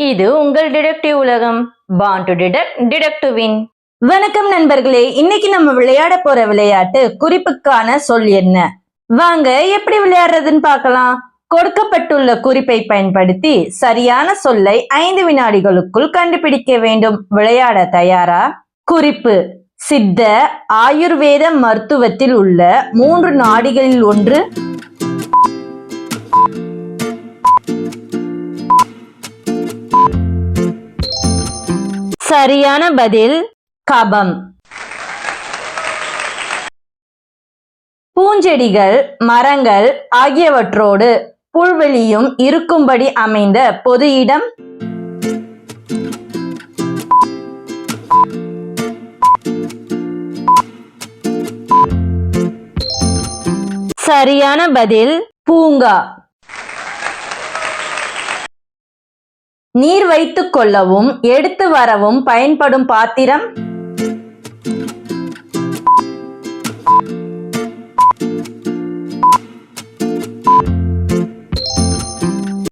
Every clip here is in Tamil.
இது உங்கள் டிடெக்டிவ் உலகம். பான் டு டிடெக்ட் டிடெக்டிவின் வின் வணக்கம் நண்பர்களே இன்னைக்கு நம்ம விளையாட போற விளையாட்டு குறிப்புக்கான சொல் என்ன? வாங்க எப்படி விளையாடுறதுன்னு பார்க்கலாம். கொடுக்கப்பட்டுள்ள குறிப்பை பயன்படுத்தி சரியான சொல்லை ஐந்து வினாடிகளுக்குள் கண்டுபிடிக்க வேண்டும். விளையாட தயாரா? குறிப்பு. சித்த ஆயுர்வேத மருத்துவத்தில் உள்ள மூன்று நாடிகளில் ஒன்று சரியான பதில் கபம். பூஞ்செடிகள் மரங்கள் ஆகியவற்றோடு புல்வெளியும் இருக்கும்படி அமைந்த பொது இடம்? சரியான பதில் பூங்கா. நீர் வைத்துக் கொள்ளவும் எடுத்து வரவும் பயன்படும் பாத்திரம்?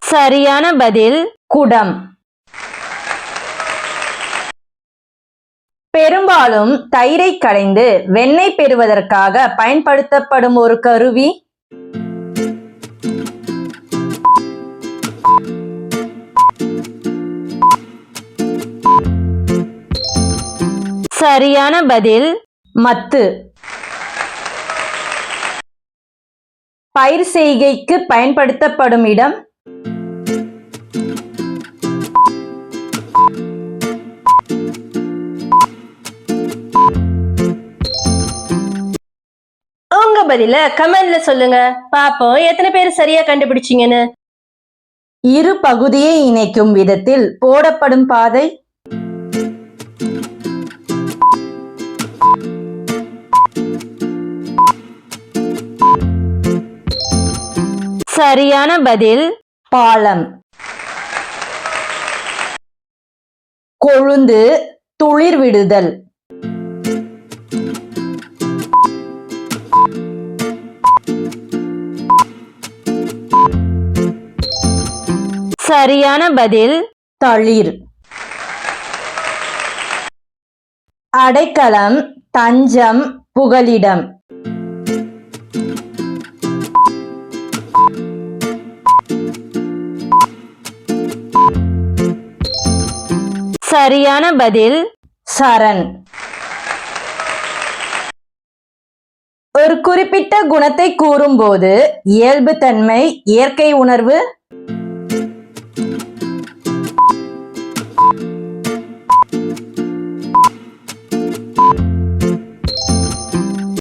சரியான பதில் குடம். பெரும்பாலும் தயிரை கடைந்து வெண்ணெய் பெறுவதற்காக பயன்படுத்தப்படும் ஒரு கருவி சரியான பதில் மத்து. பயிர் செய்கைக்கு பயன்படுத்தப்படும் இடம் உங்க பதில கமெண்ட்ல சொல்லுங்க. பாப்போம் எத்தனை பேர் சரியா கண்டுபிடிச்சீங்கன்னு? இரு பகுதியை இணைக்கும் விதத்தில் போடப்படும் பாதை சரியான பதில் பாலம். கொழுந்து துளிர் விடுதல். சரியான பதில் தளிர். அடைக்கலம் தஞ்சம் புகலிடம். சரியான பதில் சரண். ஒரு குறிப்பிட்ட குணத்தை கூறும்போது இயல்பு தன்மை இயற்கை உணர்வு?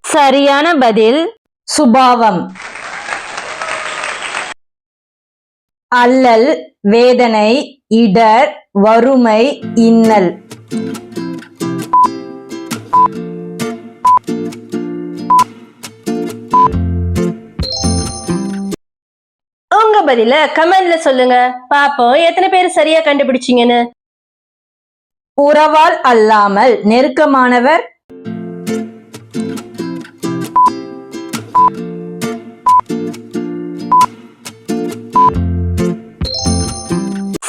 சரியான பதில் சுபாவம். அல்லல் வேதனை இடர் வறுமை இன்னல். உங்க பதில கமெண்ட்ல சொல்லுங்க. பாப்போம் எத்தனை பேர் சரியா கண்டுபிடிச்சீங்கன்னு? உறவால் அல்லாமல் நெருக்கமானவர்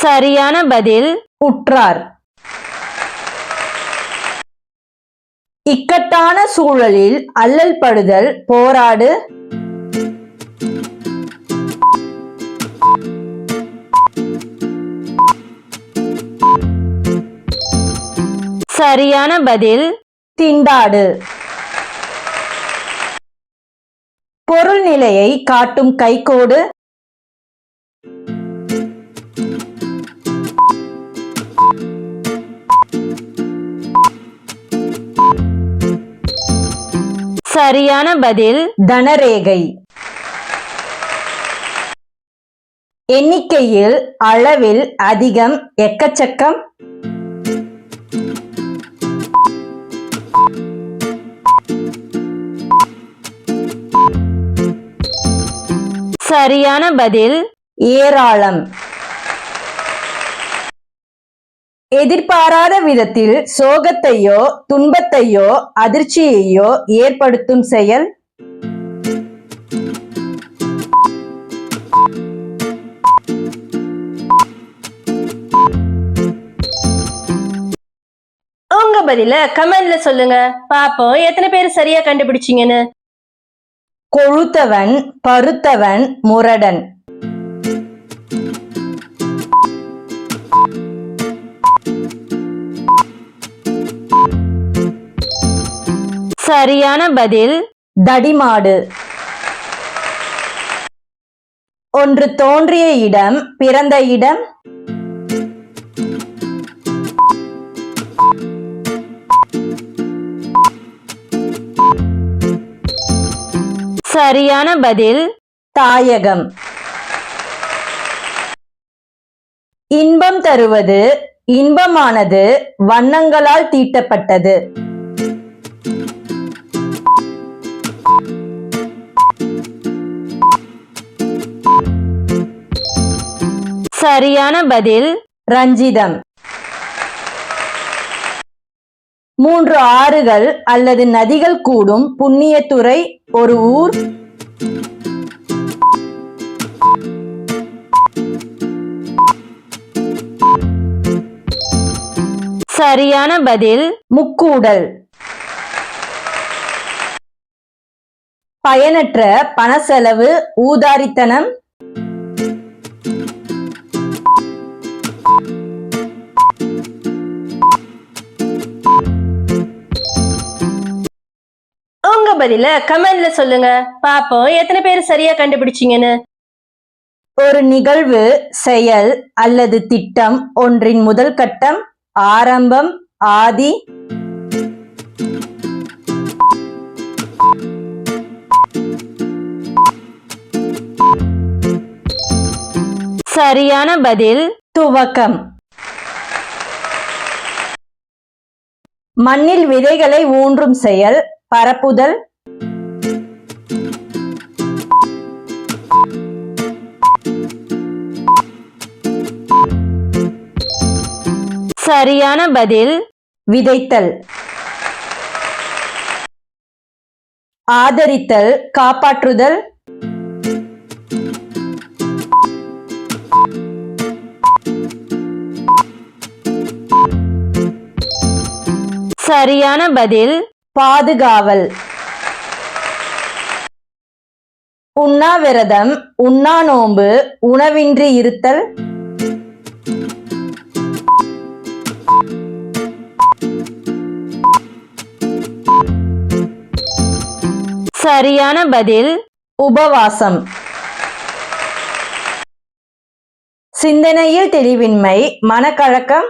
சரியான பதில் உற்றார். இக்கட்டான சூழலில் அல்லல் படுதல் போராடு. சரியான பதில் திண்டாடு. பொருள் நிலையை காட்டும் கைகோடு சரியான பதில் தனரேகை. எண்ணிக்கையில் அளவில் அதிகம் எக்கச்சக்கம். சரியான பதில் ஏராளம். எதிர்பாராத விதத்தில் சோகத்தையோ துன்பத்தையோ அதிர்ச்சியையோ ஏற்படுத்தும் செயல்? உங்க பதில கமெண்ட்ல சொல்லுங்க. பாப்போம் எத்தனை பேர் சரியா கண்டுபிடிச்சிங்கன்னு? கொழுத்தவன் பருத்தவன் முரடன். சரியான பதில். தடிமாடு. ஒன்று தோன்றிய இடம் பிறந்த இடம். சரியான பதில். தாயகம். இன்பம் தருவது இன்பமானது வண்ணங்களால் தீட்டப்பட்டது. சரியான பதில் ரஞ்சிதம். மூன்று ஆறுகள் அல்லது நதிகள் கூடும் புண்ணியத்துறை ஒரு ஊர். சரியான பதில் முக்கூடல். பயனற்ற பண செலவு ஊதாரித்தனம். பதில கமெண்ட்ல சொல்லுங்க. பாப்போம் எத்தனை பேர் சரியா கண்டுபிடிச்சீங்கன்னு. ஒரு நிகழ்வு செயல் அல்லது திட்டம் ஒன்றின் முதல் கட்டம் ஆரம்பம் ஆதி. சரியான பதில் துவக்கம். மண்ணில் விதைகளை ஊன்றும் செயல் பரப்புதல். சரியான பதில் விதைத்தல். ஆதரித்தல் காப்பாற்றுதல். சரியான பதில் பாதுகாவல். உண்ணாவிரதம் உண்ணா நோன்பு உணவின்றி இருத்தல். சரியான பதில் உபவாசம். சிந்தனையில் தெளிவின்மை மனக்கழக்கம்